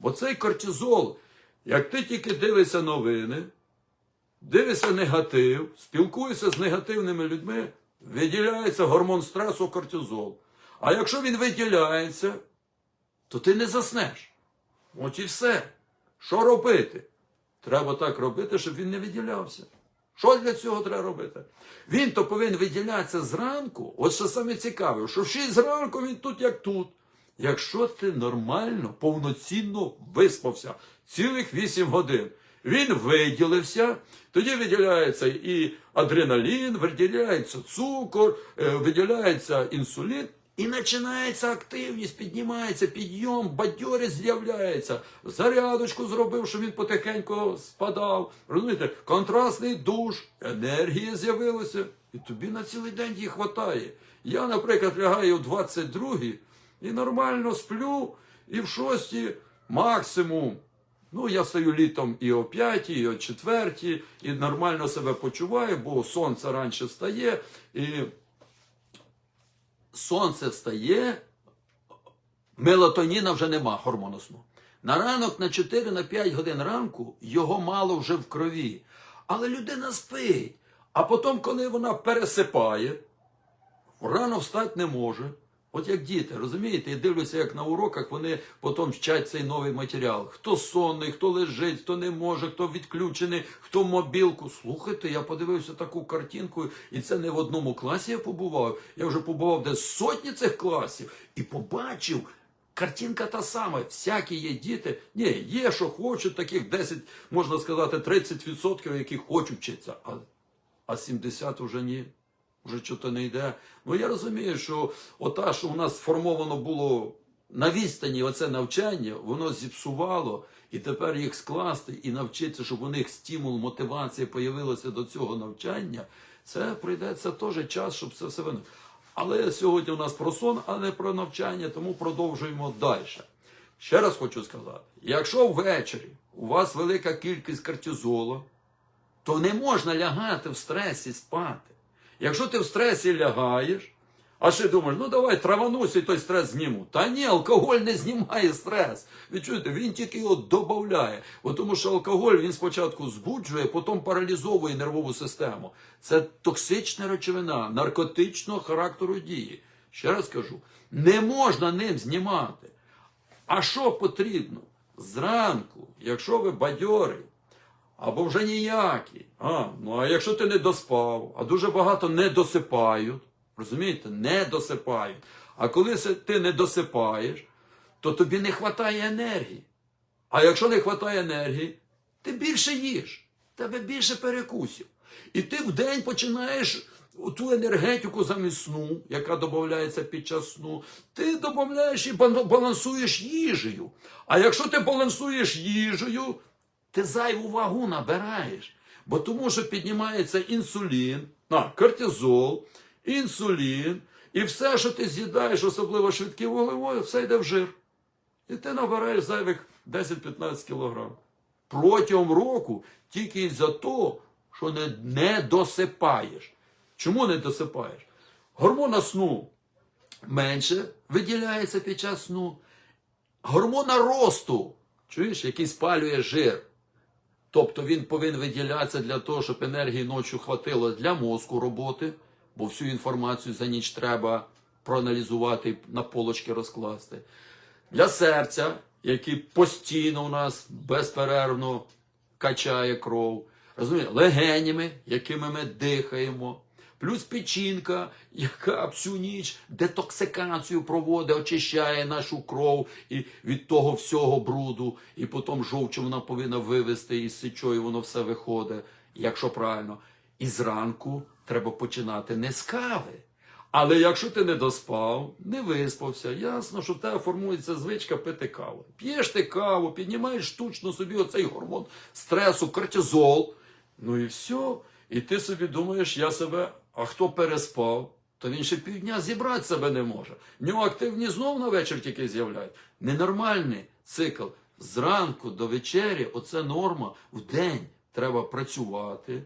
Бо цей кортизол, як ти тільки дивишся новини, дивишся негатив, спілкуєшся з негативними людьми, виділяється гормон стресу кортизол. А якщо він виділяється, то ти не заснеш. От і все. Що робити? Треба так робити, щоб він не виділявся. Що для цього треба робити? Він то повинен виділятися зранку. От що саме цікаве, що в 6 зранку він тут, як тут. Якщо ти нормально, повноцінно виспався цілих 8 годин, він виділився, тоді виділяється і адреналін, виділяється цукор, е, виділяється інсулін. І починається активність, піднімається підйом, бадьорість з'являється. Зарядочку зробив, щоб він потихеньку спадав. Розумієте, контрастний душ, енергія з'явилася, і тобі на цілий день її хватає. Я, наприклад, лягаю в 22 і нормально сплю, і в 6 максимум. Ну, я стаю літом і о 5, і о 4, і нормально себе почуваю, бо сонце раніше встає, і сонце встає, мелатоніна вже нема гормону. На ранок на 4-5 годин ранку його мало вже в крові. Але людина спить. А потім, коли вона пересипає, рано встати не може. От як діти, розумієте, я дивлюся, як на уроках вони потім вчать цей новий матеріал. Хто сонний, хто лежить, хто не може, хто відключений, хто мобілку. Слухайте, я подивився таку картинку, і це не в одному класі я побував. Я вже побував десь сотні цих класів і побачив. Картинка та сама, всякі є діти. Ні, є, що хочуть, таких 10, можна сказати, 30%, які хочуть вчитися, а, а 70 вже ні вже щось не йде. Ну я розумію, що ота, що у нас сформовано було на відстані оце навчання, воно зіпсувало, і тепер їх скласти і навчитися, щоб у них стимул, мотивація появилася до цього навчання, це прийдеться теж час, щоб це все винути. Але сьогодні у нас про сон, а не про навчання, тому продовжуємо далі. Ще раз хочу сказати: якщо ввечері у вас велика кількість кортизолу, то не можна лягати в стресі спати. Якщо ти в стресі лягаєш, а ще думаєш, ну давай траванусь і той стрес зніму. Та ні, алкоголь не знімає стрес. Ви чуєте, він тільки його додає. Тому що алкоголь він спочатку збуджує, потім паралізовує нервову систему. Це токсична речовина, наркотичного характеру дії. Ще раз кажу, не можна ним знімати. А що потрібно? Зранку, якщо ви бадьорий, або вже ніякий. А, ну а якщо ти не доспав, а дуже багато не досипають, розумієте, не досипають. А коли ти не досипаєш, то тобі не вистачає енергії. А якщо не вистачає енергії, ти більше їш, тебе більше перекусів. І ти в день починаєш ту енергетику замість сну, яка додається під час сну, ти додаєш і балансуєш їжею. А якщо ти балансуєш їжею, ти зайву вагу набираєш. Бо тому що піднімається інсулін, а, кортизол, інсулін, і все, що ти з'їдаєш, особливо швидкі вуглеводи, все йде в жир. І ти набираєш зайвих 10-15 кілограм. Протягом року тільки за те, що не, не досипаєш. Чому не досипаєш? Гормона сну менше виділяється під час сну. Гормона росту, чуєш, який спалює жир. Тобто він повинен виділятися для того, щоб енергії ночі хватило для мозку роботи, бо всю інформацію за ніч треба проаналізувати на полочки розкласти. Для серця, який постійно у нас безперервно качає кров, розумієте, легенями, якими ми дихаємо. Плюс печінка, яка всю ніч детоксикацію проводить, очищає нашу кров і від того всього бруду, і потім жовчу вона повинна вивести із сечою, воно все виходить, якщо правильно. І зранку треба починати не з кави. Але якщо ти не доспав, не виспався, ясно, що в тебе формується звичка пити каву. П'єш ти каву, піднімаєш штучно собі оцей гормон стресу, кортизол. Ну і все. І ти собі думаєш, я себе, а хто переспав, то він ще півдня зібрати себе не може. В нього активні знов на вечір тільки з'являють. Ненормальний цикл. Зранку до вечері, оце норма в день. Треба працювати,